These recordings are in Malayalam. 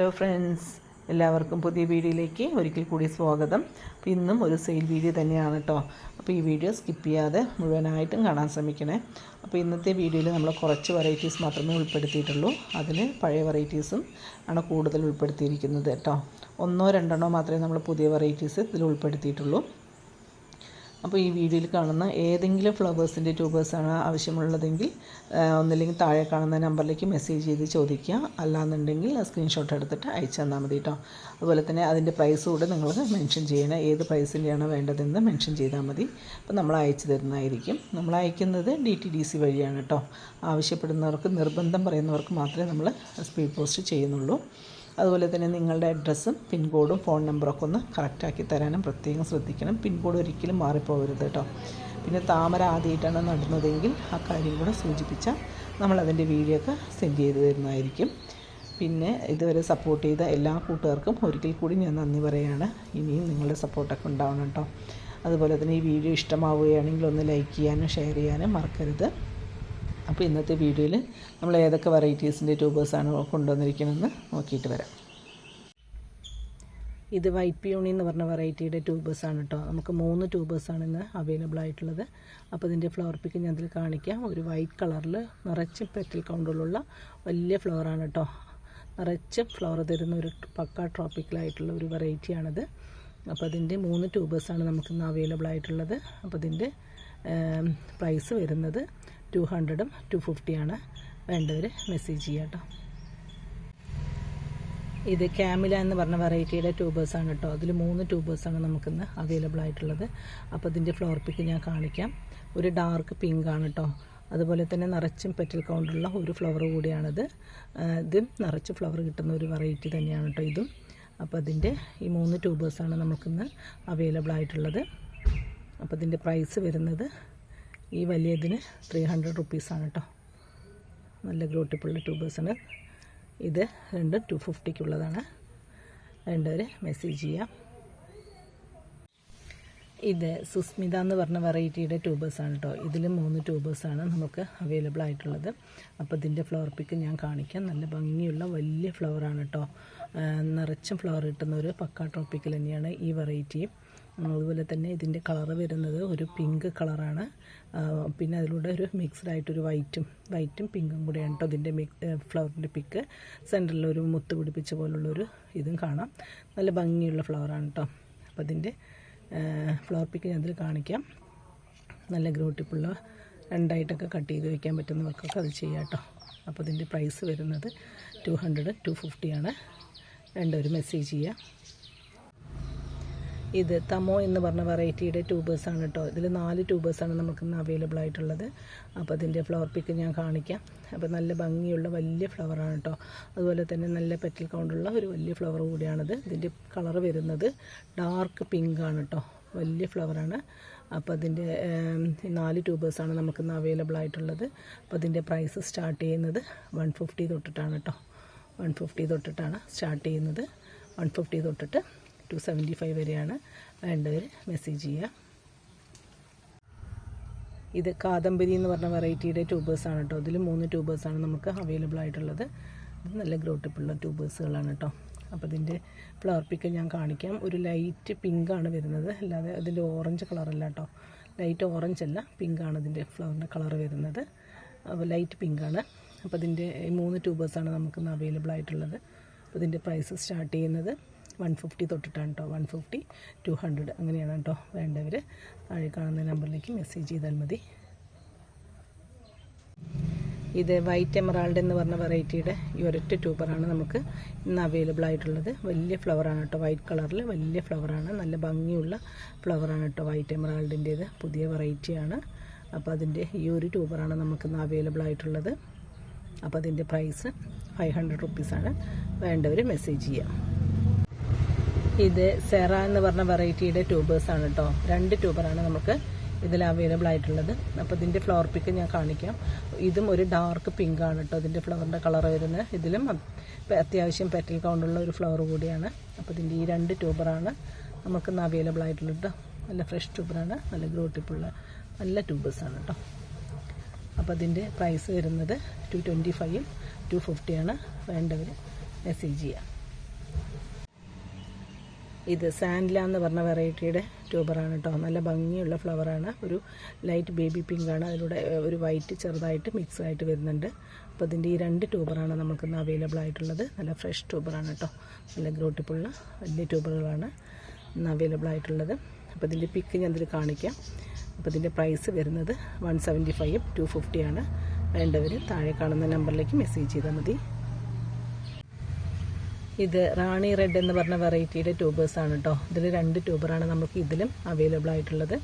ഹലോ ഫ്രണ്ട്സ് എല്ലാവർക്കും പുതിയ വീഡിയോയിലേക്ക് ഒരിക്കൽ കൂടി സ്വാഗതം. അപ്പോൾ ഇന്നും ഒരു സെയിൽ വീഡിയോ തന്നെയാണ് കേട്ടോ അപ്പോൾ ഈ വീഡിയോ സ്കിപ്പ് ചെയ്യാതെ മുഴുവനായിട്ടും കാണാൻ ശ്രമിക്കണേ. അപ്പോൾ ഇന്നത്തെ വീഡിയോയിൽ നമ്മൾ കുറച്ച് വെറൈറ്റീസ് മാത്രമേ ഉൾപ്പെടുത്തിയിട്ടുള്ളൂ. അതിൽ പഴയ വെറൈറ്റീസും ആണ് കൂടുതൽ ഉൾപ്പെടുത്തിയിരിക്കുന്നത് കേട്ടോ ഒന്നോ രണ്ടെണ്ണോ മാത്രമേ നമ്മൾ പുതിയ വെറൈറ്റീസ് ഇതിൽ ഉൾപ്പെടുത്തിയിട്ടുള്ളൂ. അപ്പോൾ ഈ വീഡിയോയിൽ കാണുന്ന ഏതെങ്കിലും ഫ്ലവേഴ്സിന്റെ ട്യൂബേഴ്സാണ് ആവശ്യമുള്ളതെങ്കിൽ ഒന്നില്ലെങ്കിൽ താഴെ കാണുന്ന നമ്പറിലേക്ക് മെസ്സേജ് ചെയ്ത് ചോദിക്കുക. അല്ലാന്നുണ്ടെങ്കിൽ സ്ക്രീൻഷോട്ട് എടുത്തിട്ട് അയച്ചു തന്നാൽ മതി കേട്ടോ. അതുപോലെ തന്നെ അതിന്റെ പ്രൈസ് കൂടെ നിങ്ങൾ മെൻഷൻ ചെയ്യണം. ഏത് പ്രൈസിന്റെയാണ് വേണ്ടതെന്ന് മെൻഷൻ ചെയ്താൽ മതി. അപ്പോൾ നമ്മൾ അയച്ചു തരുന്നതായിരിക്കും. നമ്മൾ അയക്കുന്നത് ഡി ടി ഡി സി വഴിയാണ് കേട്ടോ. ആവശ്യപ്പെടുന്നവർക്ക് നിർബന്ധം പറയുന്നവർക്ക് മാത്രമേ നമ്മൾ സ്പീഡ് പോസ്റ്റ് ചെയ്യുന്നുള്ളൂ. അതുപോലെ തന്നെ നിങ്ങളുടെ അഡ്രസ്സും പിൻകോഡും ഫോൺ നമ്പറും ഒക്കെ ഒന്ന് കറക്റ്റാക്കി തരാനും പ്രത്യേകം ശ്രദ്ധിക്കണം. പിൻകോഡ് ഒരിക്കലും മാറിപ്പോകരുത് കേട്ടോ പിന്നെ താമര ആദ്യമായിട്ടാണ് നടുന്നതെങ്കിൽ ആ കാര്യം കൂടെ സൂചിപ്പിച്ചാൽ നമ്മളതിന്റെ വീഡിയോ ഒക്കെ സെൻഡ് ചെയ്ത് തരുന്നതായിരിക്കും. പിന്നെ ഇതുവരെ സപ്പോർട്ട് ചെയ്ത എല്ലാ കൂട്ടുകാർക്കും ഒരിക്കൽ കൂടി ഞാൻ നന്ദി പറയുകയാണ് ഇനിയും നിങ്ങളുടെ സപ്പോർട്ടൊക്കെ ഉണ്ടാവണം കേട്ടോ അതുപോലെ തന്നെ ഈ വീഡിയോ ഇഷ്ടമാവുകയാണെങ്കിൽ ഒന്ന് ലൈക്ക് ചെയ്യാനും ഷെയർ ചെയ്യാനും മറക്കരുത്. അപ്പോൾ ഇന്നത്തെ വീഡിയോയിൽ നമ്മൾ ഏതൊക്കെ വെറൈറ്റീസിന്റെ ട്യൂബേഴ്സാണ് കൊണ്ടുവന്നിരിക്കുന്നതെന്ന് നോക്കിയിട്ട് വരാം. ഇത് വൈറ്റ് പിയോണി എന്ന് പറഞ്ഞ വെറൈറ്റിയുടെ ആണ് കേട്ടോ. നമുക്ക് മൂന്ന് ട്യൂബേഴ്സാണ് ഇന്ന് അവൈലബിൾ ആയിട്ടുള്ളത്. അപ്പോൾ ഇതിന്റെ ഫ്ലവർ പിക്ക് ഞാൻ ഇതിൽ കാണിക്കാം. ഒരു വൈറ്റ് കളറിൽ നിറച്ച് പെറ്റൽ കൗണ്ടുള്ള വലിയ ഫ്ലവറാണ് കേട്ടോ. നിറച്ച് ഫ്ലവർ തരുന്ന ഒരു പക്ക ട്രോപ്പിക്കലായിട്ടുള്ള ഒരു വെറൈറ്റിയാണിത് അപ്പോൾ അതിന്റെ മൂന്ന് ട്യൂബേഴ്സാണ് നമുക്കിന്ന് അവൈലബിൾ ആയിട്ടുള്ളത്. അപ്പോൾ ഇതിന്റെ പ്രൈസ് വരുന്നത് ടു ഹൺഡ്രഡും ടു ഫിഫ്റ്റിയാണ് വേണ്ടവർ മെസ്സേജ് ചെയ്യാം കേട്ടോ. ഇത് ക്യാമില എന്ന് പറഞ്ഞ വെറൈറ്റിയുടെ ആണ് കേട്ടോ. അതിൽ മൂന്ന് ട്യൂബേഴ്സ് ട്യൂബേഴ്സാണ് നമുക്കിന്ന് അവൈലബിൾ ആയിട്ടുള്ളത്. അപ്പോൾ ഇതിന്റെ ഫ്ലോർ പിക്ക് ഞാൻ കാണിക്കാം. ഒരു ഡാർക്ക് പിങ്ക് ആണ് കേട്ടോ. അതുപോലെ തന്നെ നിറച്ചും പെറ്റൽ കൗണ്ടുള്ള ഒരു ഫ്ലവർ കൂടിയാണിത്. ഇതും നിറച്ച് ഫ്ലവർ കിട്ടുന്ന ഒരു വെറൈറ്റി തന്നെയാണ് കേട്ടോ ഇതും. അപ്പോൾ അതിന്റെ ഈ മൂന്ന് ട്യൂബേഴ്സ് ട്യൂബേഴ്സാണ് നമുക്കിന്ന് അവൈലബിൾ ആയിട്ടുള്ളത്. അപ്പോൾ ഇതിന്റെ പ്രൈസ് വരുന്നത് ഈ വലിയതിന് ത്രീ ഹൺഡ്രഡ് റുപ്പീസാണ് കേട്ടോ. നല്ല ഗ്രോട്ടിപ്പുള്ള ട്യൂബേഴ്സാണ് ഇത് രണ്ടും ടു ഫിഫ്റ്റിക്കുള്ളതാണ് വേണ്ടവർ മെസ്സേജ് ചെയ്യാം. ഇത് സുസ്മിത എന്ന് പറഞ്ഞ വെറൈറ്റിയുടെ ട്യൂബേഴ്സാണ് കേട്ടോ ഇതിൽ മൂന്ന് ട്യൂബേഴ്സാണ് നമുക്ക് അവൈലബിൾ ആയിട്ടുള്ളത്. അപ്പോൾ ഇതിന്റെ ഫ്ലവർ പിക്ക് ഞാൻ കാണിക്കാം. നല്ല ഭംഗിയുള്ള വലിയ ഫ്ലവറാണ് കേട്ടോ നിറച്ചും ഫ്ലവർ കിട്ടുന്ന ഒരു പക്ക ട്രോപ്പിക്കൽ തന്നെയാണ് ഈ വെറൈറ്റിയും അതുപോലെ തന്നെ ഇതിന്റെ കളറ് വരുന്നത് ഒരു പിങ്ക് കളറാണ് പിന്നെ അതിലൂടെ ഒരു മിക്സ്ഡ് ആയിട്ടൊരു വൈറ്റും വൈറ്റും പിങ്കും കൂടെയാണ് കേട്ടോ ഇതിന്റെ മിക് ഫ്ലവറിന്റെ പിക്ക് സെന്ററിൽ ഒരു മുത്ത് പിടിപ്പിച്ച പോലുള്ളൊരു ഇതും കാണാം. നല്ല ഭംഗിയുള്ള ഫ്ലവറാണ് കേട്ടോ അപ്പോൾ അതിന്റെ ഫ്ലവർ പിക്ക് ഞാൻ അതിൽ കാണിക്കാം. നല്ല ഗ്രോട്ടിപ്പുള്ള രണ്ടായിട്ടൊക്കെ കട്ട് ചെയ്ത് വയ്ക്കാൻ പറ്റുന്നവർക്കൊക്കെ അത് ചെയ്യാം കേട്ടോ അപ്പോൾ ഇതിന്റെ പ്രൈസ് വരുന്നത് ടു ഹൺഡ്രഡ് ടു ഫിഫ്റ്റിയാണ് രണ്ടൊരു മെസ്സേജ് ചെയ്യുക ഇത് തമോ എന്ന് പറഞ്ഞ വെറൈറ്റിയുടെ ട്യൂബേഴ്സാണ് കേട്ടോ ഇതിൽ നാല് ട്യൂബേഴ്സാണ് നമുക്കിന്ന് അവൈലബിൾ ആയിട്ടുള്ളത്. അപ്പോൾ അതിന്റെ ഫ്ലവർ പിക്ക് ഞാൻ കാണിക്കാം. അപ്പോൾ നല്ല ഭംഗിയുള്ള വലിയ ഫ്ലവറാണ് കേട്ടോ അതുപോലെ തന്നെ നല്ല പെറ്റൽ കൗണ്ടുള്ള ഒരു വലിയ ഫ്ലവർ കൂടിയാണിത്. ഇതിന്റെ കളർ വരുന്നത് ഡാർക്ക് പിങ്ക് ആണ് കേട്ടോ വലിയ ഫ്ലവറാണ് അപ്പോൾ അതിന്റെ നാല് ട്യൂബേഴ്സാണ് നമുക്കിന്ന് അവൈലബിൾ ആയിട്ടുള്ളത്. അപ്പോൾ അതിന്റെ പ്രൈസ് സ്റ്റാർട്ട് ചെയ്യുന്നത് വൺ ഫിഫ്റ്റി തൊട്ടിട്ടാണ് കേട്ടോ വൺ ഫിഫ്റ്റി തൊട്ടിട്ടാണ് സ്റ്റാർട്ട് ചെയ്യുന്നത്. വൺ ഫിഫ്റ്റി തൊട്ടിട്ട് ടു സെവന്റി ഫൈവ് വരെയാണ് വേണ്ടവർ മെസ്സേജ് ചെയ്യുക. ഇത് കാദംബരി എന്ന് പറഞ്ഞ വെറൈറ്റിയുടെ ട്യൂബേഴ്സാണ് കേട്ടോ ഇതിൽ മൂന്ന് ട്യൂബേഴ്സാണ് നമുക്ക് അവൈലബിൾ ആയിട്ടുള്ളത്. ഇത് നല്ല ഗ്രോട്ടിപ്പുള്ള ട്യൂബേഴ്സുകളാണ് കേട്ടോ അപ്പോൾ ഇതിന്റെ ഫ്ലവർ പിക്ക് ഞാൻ കാണിക്കാം. ഒരു ലൈറ്റ് പിങ്കാണ് വരുന്നത്. അല്ലാതെ അതിന്റെ ഓറഞ്ച് കളറല്ല കേട്ടോ ലൈറ്റ് ഓറഞ്ച് അല്ല ആണ് ഇതിന്റെ ഫ്ലവറിന്റെ കളർ വരുന്നത്. അപ്പോൾ ലൈറ്റ് പിങ്കാണ് അപ്പോൾ ഇതിന്റെ മൂന്ന് ട്യൂബേഴ്സാണ് നമുക്കിന്ന് അവൈലബിൾ ആയിട്ടുള്ളത്. അപ്പോൾ ഇതിന്റെ പ്രൈസ് സ്റ്റാർട്ട് ചെയ്യുന്നത്. വൺ ഫിഫ്റ്റി തൊട്ടിട്ടാണ് കേട്ടോ വൺ ഫിഫ്റ്റി ടു ഹൺഡ്രഡ് അങ്ങനെയാണ് കേട്ടോ വേണ്ടവർ താഴെ കാണുന്ന നമ്പറിലേക്ക് മെസ്സേജ് ചെയ്താൽ മതി. ഇത് വൈറ്റ് എമറാൾഡ് എന്ന് പറഞ്ഞ വെറൈറ്റിയുടെ ഈ ഒരൊറ്റ ട്യൂബറാണ് നമുക്ക് ഇന്ന് അവൈലബിൾ ആയിട്ടുള്ളത്. വലിയ ഫ്ലവറാണ് കേട്ടോ വൈറ്റ് കളറിൽ വലിയ ഫ്ലവറാണ് നല്ല ഭംഗിയുള്ള ഫ്ലവറാണ് കേട്ടോ വൈറ്റ് എമറാൾഡിന്റേത് പുതിയ വെറൈറ്റിയാണ് അപ്പോൾ അതിന്റെ ഈ ഒരു ട്യൂബറാണ് നമുക്കിന്ന് അവൈലബിൾ ആയിട്ടുള്ളത്. അപ്പോൾ അതിന്റെ പ്രൈസ് ഫൈവ് ഹൺഡ്രഡ് റുപ്പീസാണ് വേണ്ടവർ മെസ്സേജ് ചെയ്യാം. ഇത് സെറ എന്ന് പറഞ്ഞ വെറൈറ്റിയുടെ ആണ് കേട്ടോ രണ്ട് ട്യൂബറാണ് നമുക്ക് ഇതിൽ അവൈലബിൾ ആയിട്ടുള്ളത്. അപ്പോൾ ഇതിന്റെ ഫ്ലവർ പിക്ക് ഞാൻ കാണിക്കാം. ഇതും ഒരു ഡാർക്ക് പിങ്ക് ആണ് കേട്ടോ ഇതിന്റെ ഫ്ലവറിന്റെ കളർ വരുന്നത്. ഇതിലും അത് അത്യാവശ്യം പെറ്റൽ കൗണ്ടുള്ള ഒരു ഫ്ലവർ കൂടിയാണ്. അപ്പോൾ ഇതിന്റെ ഈ രണ്ട് ട്യൂബറാണ് നമുക്കിന്ന് അവൈലബിൾ ആയിട്ടുള്ളത് കേട്ടോ നല്ല ഫ്രഷ് ട്യൂബറാണ്. നല്ല ഗ്രോട്ടിപ്പുള്ള നല്ല ട്യൂബേഴ്സാണ് കേട്ടോ അപ്പോൾ അതിന്റെ പ്രൈസ് വരുന്നത് ടു ട്വന്റി ഫൈവും ടു ഫിഫ്റ്റിയാണ് വേണ്ടവർ മെസ്സേജ് ചെയ്യുക ഇത് സാൻഡ്ല എന്ന് പറഞ്ഞ വെറൈറ്റിയുടെ ട്യൂബറാണ് കേട്ടോ. നല്ല ഭംഗിയുള്ള ഫ്ലവറാണ്. ഒരു ലൈറ്റ് ബേബി പിങ്ക് ആണ്. അതിലൂടെ ഒരു വൈറ്റ് ചെറുതായിട്ട് മിക്സ് ആയിട്ട് വരുന്നുണ്ട്. അപ്പോൾ ഇതിന്റെ ഈ രണ്ട് ട്യൂബറാണ് നമുക്കിന്ന് അവൈലബിൾ ആയിട്ടുള്ളത്. നല്ല ഫ്രഷ് ട്യൂബറാണ് കേട്ടോ. നല്ല ഗ്രോട്ടിപ്പുള്ള വലിയ ട്യൂബറുകളാണ് ഇന്ന് അവൈലബിൾ ആയിട്ടുള്ളത്. അപ്പോൾ ഇതിന്റെ പിക്ക് ഞാൻ ഇതിൽ കാണിക്കാം. അപ്പോൾ ഇതിന്റെ പ്രൈസ് വരുന്നത് വൺ സെവന്റി ഫൈവും ടു ഫിഫ്റ്റിയാണ് വേണ്ടവർ താഴെ കാണുന്ന നമ്പറിലേക്ക് മെസ്സേജ് ചെയ്താൽ മതി. ഇത് റാണി റെഡ് എന്ന് പറഞ്ഞ വെറൈറ്റിയുടെ ആണ് കേട്ടോ ഇതിൽ രണ്ട് ട്യൂബറാണ് നമുക്ക് ഇതിലും അവൈലബിൾ ആയിട്ടുള്ളത്.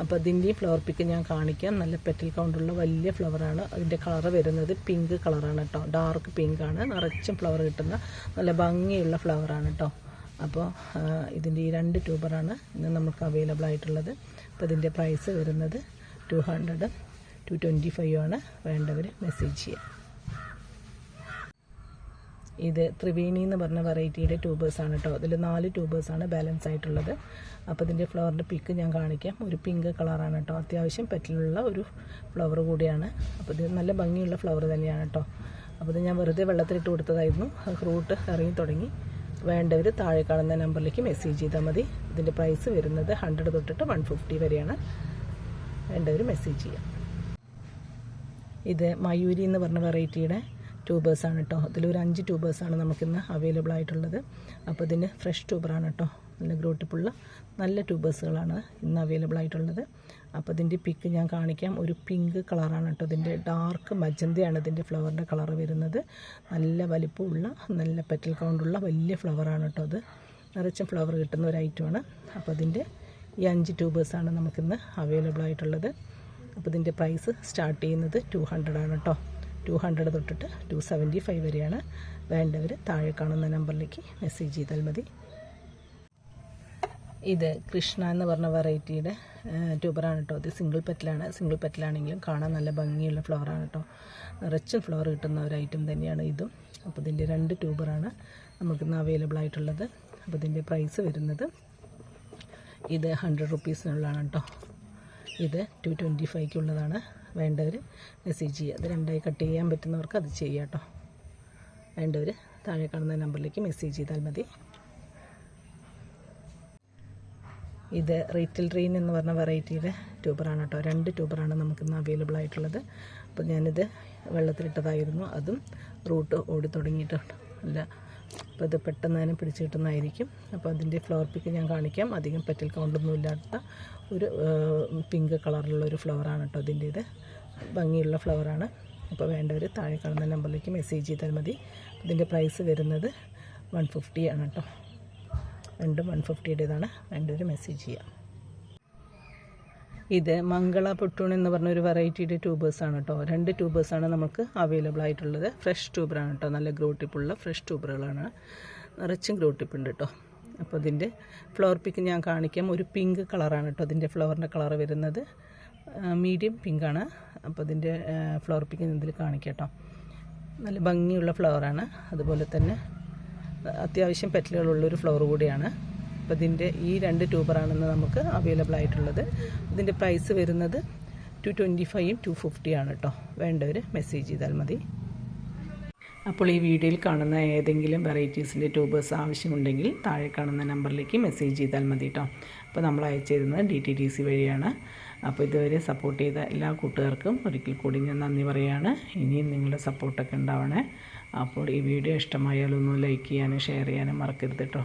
അപ്പോൾ ഇതിന്റെയും ഫ്ലവർ പിക്ക് ഞാൻ കാണിക്കാം. നല്ല പെറ്റൽ കൗണ്ടുള്ള വലിയ ഫ്ലവറാണ് അതിന്റെ കളർ വരുന്നത് പിങ്ക് കളറാണ് കേട്ടോ ഡാർക്ക് പിങ്ക് ആണ്. നിറച്ചും ഫ്ലവർ കിട്ടുന്ന നല്ല ഭംഗിയുള്ള ഫ്ലവറാണ് കേട്ടോ അപ്പോൾ ഇതിന്റെ ഈ രണ്ട് ട്യൂബറാണ് ഇന്ന് നമുക്ക് അവൈലബിൾ ആയിട്ടുള്ളത്. അപ്പോൾ ഇതിന്റെ പ്രൈസ് വരുന്നത് two hundred two twenty five ആണ്. വേണ്ടവർ മെസ്സേജ് ചെയ്യാം. ഇത് ത്രിവേണി എന്ന് പറഞ്ഞ വെറൈറ്റിയുടെ ട്യൂബേഴ്സാണ് കേട്ടോ അതിൽ നാല് ട്യൂബേഴ്സാണ് ബാലൻസ് ആയിട്ടുള്ളത്. അപ്പോൾ ഇതിന്റെ ഫ്ലവറിന്റെ പിക്ക് ഞാൻ കാണിക്കാം. ഒരു പിങ്ക് കളറാണ് കേട്ടോ അത്യാവശ്യം പെറ്റിലുള്ള ഒരു ഫ്ലവർ കൂടിയാണ്. അപ്പോൾ ഇത് നല്ല ഭംഗിയുള്ള ഫ്ലവർ തന്നെയാണ് കേട്ടോ അപ്പോൾ ഇത് ഞാൻ വെറുതെ വെള്ളത്തിലിട്ട് കൊടുത്തതായിരുന്നു. റൂട്ട് ഇറങ്ങി തുടങ്ങി. വേണ്ടവർ താഴെ കാണുന്ന നമ്പറിലേക്ക് മെസ്സേജ് ചെയ്താൽ മതി. ഇതിന്റെ പ്രൈസ് വരുന്നത് ഹൺഡ്രഡ് തൊട്ടിട്ട് വൺ ഫിഫ്റ്റി വരെയാണ്. വേണ്ടവർ മെസ്സേജ് ചെയ്യാം. ഇത് മയൂരി എന്ന് പറഞ്ഞ വെറൈറ്റിയുടെ ട്യൂബേഴ്സാണ് കേട്ടോ അതിലൊരു അഞ്ച് ട്യൂബേഴ്സാണ് നമുക്കിന്ന് അവൈലബിൾ ആയിട്ടുള്ളത്. അപ്പോൾ ഇതിന് ഫ്രഷ് ട്യൂബറാണ് കേട്ടോ നല്ല ഗ്രോട്ടിപ്പുള്ള നല്ല ട്യൂബേഴ്സുകളാണ് ഇന്ന് അവൈലബിൾ ആയിട്ടുള്ളത്. അപ്പോൾ ഇതിന്റെ പിക്ക് ഞാൻ കാണിക്കാം. ഒരു പിങ്ക് കളറാണ് കേട്ടോ ഇതിന്റെ ഡാർക്ക് മജന്തയാണ് ഇതിന്റെ ഫ്ലവറിന്റെ കളർ വരുന്നത്. നല്ല വലിപ്പമുള്ള നല്ല പെറ്റൽ കൗണ്ടുള്ള വലിയ ഫ്ലവറാണ് കേട്ടോ അത് നിറച്ചും ഫ്ലവർ കിട്ടുന്ന ഒരു ഐറ്റമാണ് അപ്പോൾ അതിന്റെ ഈ അഞ്ച് ട്യൂബേഴ്സാണ് നമുക്കിന്ന് അവൈലബിൾ ആയിട്ടുള്ളത്. അപ്പോൾ ഇതിന്റെ പ്രൈസ് സ്റ്റാർട്ട് ചെയ്യുന്നത് ടു ഹൺഡ്രഡ് ആണ് കേട്ടോ ടു ഹൺഡ്രഡ് തൊട്ടിട്ട് ടു സെവന്റി ഫൈവ് വരെയാണ് വേണ്ടവർ താഴെ കാണുന്ന നമ്പറിലേക്ക് മെസ്സേജ് ചെയ്താൽ മതി. ഇത് കൃഷ്ണ എന്ന് പറഞ്ഞ വെറൈറ്റിയുടെ ട്യൂബറാണ് കേട്ടോ ഇത് സിംഗിൾ പെറ്റിലാണ് സിംഗിൾ പെറ്റിലാണെങ്കിലും കാണാൻ നല്ല ഭംഗിയുള്ള ഫ്ലവറാണ് കേട്ടോ റിച്ച് ഫ്ലവർ കിട്ടുന്ന ഒരു ഐറ്റം തന്നെയാണ് ഇതും. അപ്പോൾ ഇതിന്റെ രണ്ട് ട്യൂബറാണ് നമുക്കിന്ന് അവൈലബിൾ ആയിട്ടുള്ളത്. അപ്പോൾ ഇതിന്റെ പ്രൈസ് വരുന്നത് ഇത് ഹൺഡ്രഡ് റുപ്പീസിനുള്ളതാണ് കേട്ടോ ഇത് ടു ട്വന്റി ഫൈവ്ക്കുള്ളതാണ് വേണ്ടവർ മെസ്സേജ് ചെയ്യുക. അത് രണ്ടായി കട്ട് ചെയ്യാൻ പറ്റുന്നവർക്ക് അത് ചെയ്യാം കേട്ടോ. വേണ്ടവർ താഴെ കാണുന്ന നമ്പറിലേക്ക് മെസ്സേജ് ചെയ്താൽ മതി. ഇത് റീറ്റിൽ ട്രെയിൻ എന്ന് പറഞ്ഞ വെറൈറ്റിയുടെ ട്യൂബറാണ് കേട്ടോ. രണ്ട് ട്യൂബറാണ് നമുക്കിന്ന് അവൈലബിൾ ആയിട്ടുള്ളത്. അപ്പോൾ ഞാനിത് വെള്ളത്തിലിട്ടതായിരുന്നു. അതും റൂട്ട് ഓടി തുടങ്ങിയിട്ടുണ്ട്. അല്ല അപ്പോൾ ഇത് പെട്ടെന്ന് തന്നെ പിടിച്ച് കിട്ടുന്നതായിരിക്കും. അപ്പോൾ അതിന്റെ ഫ്ലവർ പിക്ക് ഞാൻ കാണിക്കാം. അധികം പെറ്റൽ കൗണ്ടൊന്നും ഇല്ലാത്ത ഒരു പിങ്ക് കളറിലുള്ള ഒരു ഫ്ലവറാണ് കേട്ടോ അതിന്റെ ഇത് ഭംഗിയുള്ള ഫ്ലവറാണ് അപ്പോൾ വേണ്ടവർ താഴെ കാണുന്ന നമ്പറിലേക്ക് മെസ്സേജ് ചെയ്താൽ മതി. ഇതിന്റെ പ്രൈസ് വരുന്നത് വൺ ഫിഫ്റ്റി ആണ് കേട്ടോ. രണ്ടും വൺ ഫിഫ്റ്റിയുടേതാണ് വേണ്ടവർ മെസ്സേജ് ചെയ്യാം. ഇത് മംഗള പൊട്ടൂൺ എന്ന് പറഞ്ഞ ഒരു വെറൈറ്റിയുടെ ട്യൂബേഴ്സാണ് കേട്ടോ രണ്ട് ട്യൂബേഴ്സാണ് നമുക്ക് അവൈലബിൾ ആയിട്ടുള്ളത്. ഫ്രഷ് ട്യൂബറാണ് കേട്ടോ നല്ല ഗ്രോട്ടിപ്പുള്ള ഫ്രഷ് ട്യൂബറുകളാണ് നിറച്ചും ഗ്രോട്ടിപ്പ് ഉണ്ട് കേട്ടോ അപ്പോൾ ഇതിന്റെ ഫ്ലവർ പിക്ക് ഞാൻ കാണിക്കാം. ഒരു പിങ്ക് കളറാണ് കേട്ടോ അതിന്റെ ഫ്ലവറിന്റെ കളർ വരുന്നത്. മീഡിയം പിങ്കാണ് അപ്പോൾ ഇതിന്റെ ഫ്ലവർ പിക്ക് ഇതിൽ കാണിക്കാം നല്ല ഭംഗിയുള്ള ഫ്ലവറാണ് അതുപോലെ തന്നെ അത്യാവശ്യം പെറ്റലുകളുള്ളൊരു ഫ്ലവർ കൂടിയാണ്. അപ്പോൾ ഇതിന്റെ ഈ രണ്ട് ട്യൂബറാണെന്ന് നമുക്ക് അവൈലബിൾ ആയിട്ടുള്ളത്. ഇതിന്റെ പ്രൈസ് വരുന്നത് ടു ട്വന്റി ഫൈവും ടു ഫിഫ്റ്റിയാണ് കേട്ടോ വേണ്ടവർ മെസ്സേജ് ചെയ്താൽ മതി. അപ്പോൾ ഈ വീഡിയോയിൽ കാണുന്ന ഏതെങ്കിലും വെറൈറ്റീസിന്റെ ട്യൂബേഴ്സ് ആവശ്യമുണ്ടെങ്കിൽ താഴെ കാണുന്ന നമ്പറിലേക്ക് മെസ്സേജ് ചെയ്താൽ മതി കേട്ടോ അപ്പോൾ നമ്മൾ അയച്ചു തരുന്നത് ഡി ടി ടി സി വഴിയാണ്. അപ്പോൾ ഇതുവരെ സപ്പോർട്ട് ചെയ്ത എല്ലാ കൂട്ടുകാർക്കും ഒരിക്കൽ കൂടി ഞാൻ നന്ദി പറയുകയാണ് ഇനിയും നിങ്ങളുടെ സപ്പോർട്ടൊക്കെ ഉണ്ടാവണേ. അപ്പോൾ ഈ വീഡിയോ ഇഷ്ടമായാലൊന്ന് ലൈക്ക് ചെയ്യാനും ഷെയർ ചെയ്യാനും മറക്കരുത് കേട്ടോ